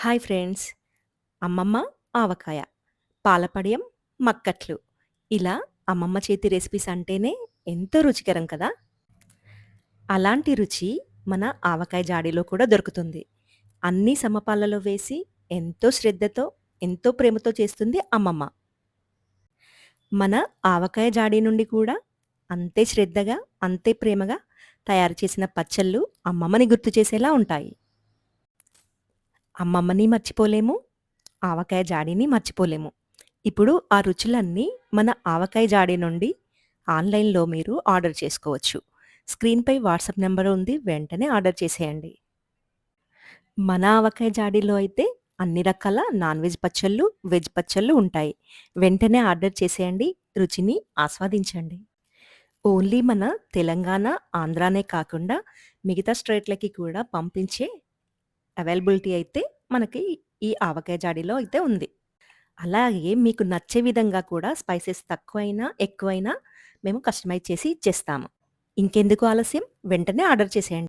Hi friends. అమ్మమ్మ ఆవకాయ పాలపడియం మక్కట్లు. ఇలా అమ్మమ్మ చేతి రెసిపీస్ అంటేనే ఎంతో రుచికరం కదా? అలాంటి రుచి మన ఆవకాయ జాడీలో కూడా దొరుకుతుంది. అన్ని సమపాలలో వేసి ఎంతో శ్రద్ధతో ఎంతో ప్రేమతో చేస్తుంది అమ్మమ్మ. మన ఆవకాయ జాడీ నుండి కూడా అంతే శ్రద్ధగా అంతే ప్రేమగా తయారు చేసిన పచ్చళ్ళు అమ్మమ్మని గుర్తు చేసేలా ఉంటాయి. అమ్మమ్మని మర్చిపోలేము ఆవకాయ జాడీని మర్చిపోలేము. ఇప్పుడు ఆ రుచులన్నీ మన ఆవకాయ జాడీ నుండి ఆన్లైన్లో మీరు ఆర్డర్ చేసుకోవచ్చు. స్క్రీన్పై వాట్సాప్ నెంబర్ ఉంది వెంటనే ఆర్డర్ చేసేయండి. మన ఆవకాయ జాడీలో అయితే అన్ని రకాల నాన్ వెజ్ పచ్చళ్ళు వెజ్ పచ్చళ్ళు ఉంటాయి. వెంటనే ఆర్డర్ చేసేయండి రుచిని ఆస్వాదించండి. ఓన్లీ మన తెలంగాణ ఆంధ్రానే కాకుండా మిగతా స్టేట్లకి కూడా పంపించే అవైలబిలిటీ అయితే మనకి ఈ ఆవకాయ జాడీలో అయితే ఉంది. అలాగే మీకు నచ్చే విధంగా కూడా స్పైసెస్ తక్కువైనా, ఎక్కువైనా మేము కస్టమైజ్ చేసి ఇచ్చేస్తాము. ఇంకెందుకు ఆలస్యం వెంటనే ఆర్డర్ చేసేయండి.